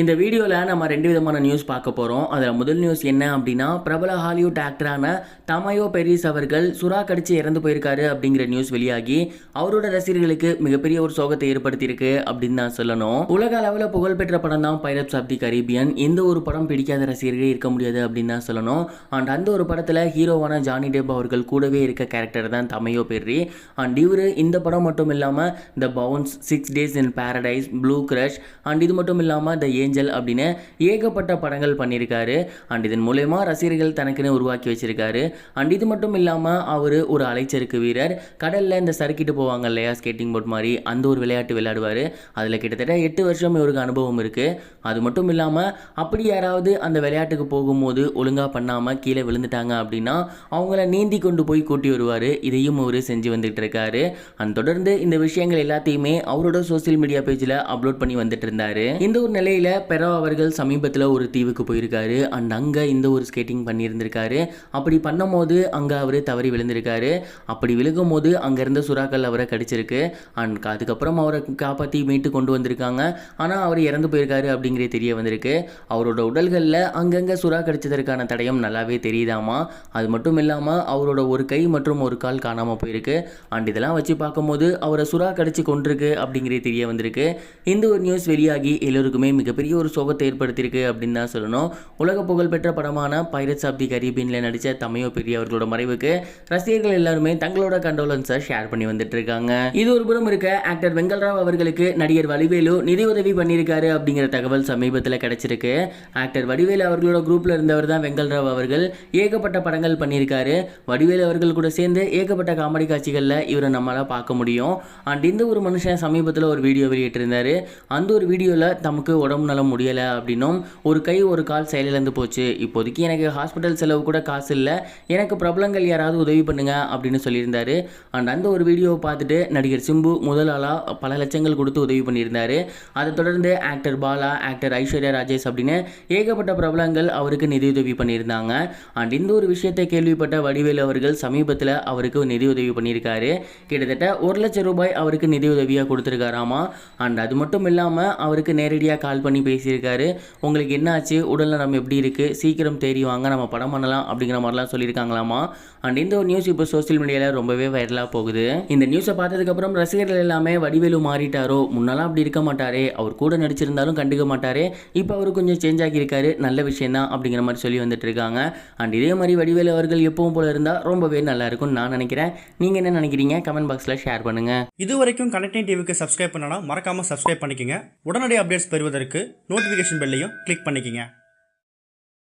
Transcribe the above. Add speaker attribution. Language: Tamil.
Speaker 1: இந்த வீடியோவில் நம்ம ரெண்டு விதமான நியூஸ் பார்க்க போகிறோம் அதில் முதல் நியூஸ் என்ன அப்படின்னா பிரபல ஹாலிவுட் ஆக்டரான தமயோ பெரிஸ் அவர்கள் சுறா கடிச்சு இறந்து போயிருக்காரு அப்படிங்கிற நியூஸ் வெளியாகி அவரோட ரசிகர்களுக்கு மிகப்பெரிய ஒரு சோகத்தை ஏற்படுத்தியிருக்கு அப்படின்னு தான் சொல்லணும். உலக அளவில் புகழ்பெற்ற படம் தான் பைரப்ஸ் ஆஃப் தி கரீபியன் எந்த ஒரு படம் பிடிக்காத ரசிகர்களே இருக்க முடியாது அப்படின்னு தான் சொல்லணும். அண்ட் அந்த ஒரு படத்தில் ஹீரோவான ஜானி டெப் அவர்கள் கூடவே இருக்க கேரக்டர் தான் தமையோ பெர்ரி. அண்ட் இவர் இந்த படம் மட்டும் இல்லாமல் the bounce six days in paradise blue crush and இது மட்டும் இல்லாமல் த ஏ ஏஞ்சல் அப்படின்னு ஏகப்பட்ட படங்கள் பண்ணியிருக்காரு. அண்ட் இதன் மூலயமா ரசிகர்கள் தனக்குன்னு உருவாக்கி வச்சிருக்காரு. அண்ட் இது மட்டும் இல்லாமல் அவர் ஒரு அலைச்சறுக்கு வீரர். கடலில் இந்த சறுக்கிட்டு போவாங்க இல்லையா ஸ்கேட்டிங் போர்ட் மாதிரி. அந்த ஒரு விளையாட்டு விளையாடுவார். அதில் கிட்டத்தட்ட எட்டு வருஷம் இவருக்கு அனுபவம் இருக்குது அது மட்டும் இல்லாமல் அப்படி யாராவது அந்த விளையாட்டுக்கு போகும்போது ஒழுங்காக பண்ணாமல் கீழே விழுந்துட்டாங்க அப்படின்னா அவங்கள நீந்தி கொண்டு போய் கூட்டி வருவார். இதையும் அவர் செஞ்சு வந்துட்டு இருக்காரு. அண்ட் தொடர்ந்து இந்த விஷயங்கள் எல்லாத்தையுமே அவரோட சோஷியல் மீடியா பேஜில் அப்லோட் பண்ணி வந்துட்டு இருந்தார். இந்த ஒரு நிலையில் பெரோ அவர்கள் சமீபத்தில் ஒரு தீவுக்கு போயிருக்காரு. அண்ட் அங்கே இந்த ஒரு ஸ்கேட்டிங் பண்ணியிருந்திருக்காரு. அப்படி பண்ணும்போது அங்கே அவர் தவறி விழுந்திருக்காரு. அப்படி விழுகும் போது அங்கே இருந்த சுறாக்கள் அவரை கடிச்சிருக்கு. அண்ட் அதுக்கப்புறம் அவரை காப்பாற்றி மீட்டு கொண்டு வந்திருக்காங்க. ஆனால் அவர் இறந்து போயிருக்காரு அப்படிங்கிறது தெரிய வந்திருக்கு. அவரோட உடல்களில் அங்கங்கே சுறா கடிச்சதற்கான தடயம் நல்லாவே தெரியுதாமா? அது மட்டும் இல்லாமல் அவரோட ஒரு கை மற்றும் ஒரு கால் காணாமல் போயிருக்கு. அண்ட் இதெல்லாம் வச்சு பார்க்கும்போது அவரை சுறா கடிச்சு கொண்டிருக்கு அப்படிங்கிறது தெரிய வந்திருக்கு. இந்த ஒரு நியூஸ் வெளியாகி எல்லோருக்குமே மிகப்பெரிய ஒரு சோகத்தை ஏற்படுத்தியிருக்கு அப்படின்னு தான் சொல்லணும். உலக புகழ்பெற்ற படமான பைரட்ஸ் ஆஃப் தி கரீபியனில் நடித்த தமையோ பெரிய அவர்களோட மறைவுக்கு ரசிகர்கள் எல்லாருமே தங்களோட கண்டோலன்ஸை ஷேர் பண்ணி வந்துட்டு இருக்காங்க இது ஒரு புறம் இருக்க ஆக்டர் வெங்கல்ராவ் அவர்களுக்கு நடிகர் வடிவேலு நிதி உதவி பண்ணியிருக்காரு அப்படிங்கிற தகவல் சமீபத்தில் கிடைச்சிருக்கு. ஆக்டர் வடிவேலு அவர்களோட குரூப்ல இருந்தவர் தான் வெங்கல்ராவ் அவர்கள். ஏகப்பட்ட படங்கள் பண்ணியிருக்காரு. வடிவேலு அவர்கள் கூட சேர்ந்து ஏகப்பட்ட காமெடி காட்சிகளில் இவரை நம்மளால் பார்க்க முடியும். அண்ட் இந்த ஒரு மனுஷன் சமீபத்தில் ஒரு வீடியோ வெளியிட்டிருந்தாரு. அந்த ஒரு வீடியோவில் தமக்கு உடம்பு நலம் முடியலை அப்படின்னும் ஒரு கை ஒரு கால் செயலிழந்து போச்சு. இப்போதைக்கு எனக்கு ஹாஸ்பிட்டல் செலவு கூட காசு இல்லை. எனக்கு பிரபலங்கள் யாராவது உதவி பண்ணுங்க அப்படின்னு சொல்லியிருந்தாரு. அண்ட் அந்த ஒரு வீடியோவை பார்த்துட்டு நடிகர் சிம்பு முதல் ஆளாக பல லட்சங்கள் கொடுத்து உதவி பண்ணியிருந்தாரு. அதை தொடர்ந்து ஆக்டர் பாலா ஆக்டர் ஐஸ்வர்யா ராஜேஷ் அப்படின்னு ஏகப்பட்ட பிரபலங்கள் அவருக்கு நிதியுதவி பண்ணியிருந்தாங்க. அண்ட் இந்த ஒரு விஷயத்தை கேள்விப்பட்ட வடிவேலு அவர்கள் சமீபத்தில் அவருக்கு நிதியுதவி பண்ணியிருக்காரு. கிட்டத்தட்ட ஒரு லட்சம் ரூபாய் அவருக்கு நிதியுதவியாக கொடுத்துருக்காராமா? அண்ட் அது மட்டும் இல்லாமல் அவருக்கு நேரடியாக கால் பண்ணி பேசியிருக்காரு. உங்களுக்கு என்னாச்சு? உடல்நலம் எப்படி இருக்குது சீக்கிரம் தேடி வாங்க நம்ம படம் பண்ணலாம் அப்படிங்கிற மாதிரிலாம் சொல்லியிருக்காங்களாமா? அண்ட் இந்த ஒரு நியூஸ் இப்போ சோஷியல் மீடியாவில் ரொம்பவே வைரலாக போகுது. இந்த நியூஸை பார்த்ததுக்கப்புறம் ரசிகர்கள் எல்லாமே வடிவேலு மாறிட்டாரோ? முன்னெல்லாம் அப்படி இருக்க மாட்டாரே. அவர் கூட நடிச்சிருந்தாலும் கண்டுக்க மாட்டாரே. இப்போ அவர் கொஞ்சம் சேஞ்ச் ஆகியிருக்காரு. நல்ல விஷயம் தான் அப்படிங்கிற மாதிரி சொல்லி வந்துட்டு இருக்காங்க அண்ட் இதே மாதிரி வடிவேலு அவர்கள் எப்பவும் போல இருந்தால் ரொம்பவே நல்லா இருக்கும்னு நான் நினைக்கிறேன். நீங்கள் என்ன நினைக்கிறீங்க? கமெண்ட் பாக்ஸில் ஷேர் பண்ணுங்கள்
Speaker 2: இது வரைக்கும் கனெக்டிங் டிவிக்கு சப்ஸ்கிரைப் பண்ணனா மறக்காமல் சப்ஸ்கிரைப் பண்ணிக்கங்க. உடனடி அப்டேட்ஸ் பெறுவதற்கு நோட்டிஃபிகேஷன் பெல்லையும் கிளிக் பண்ணிக்கங்க.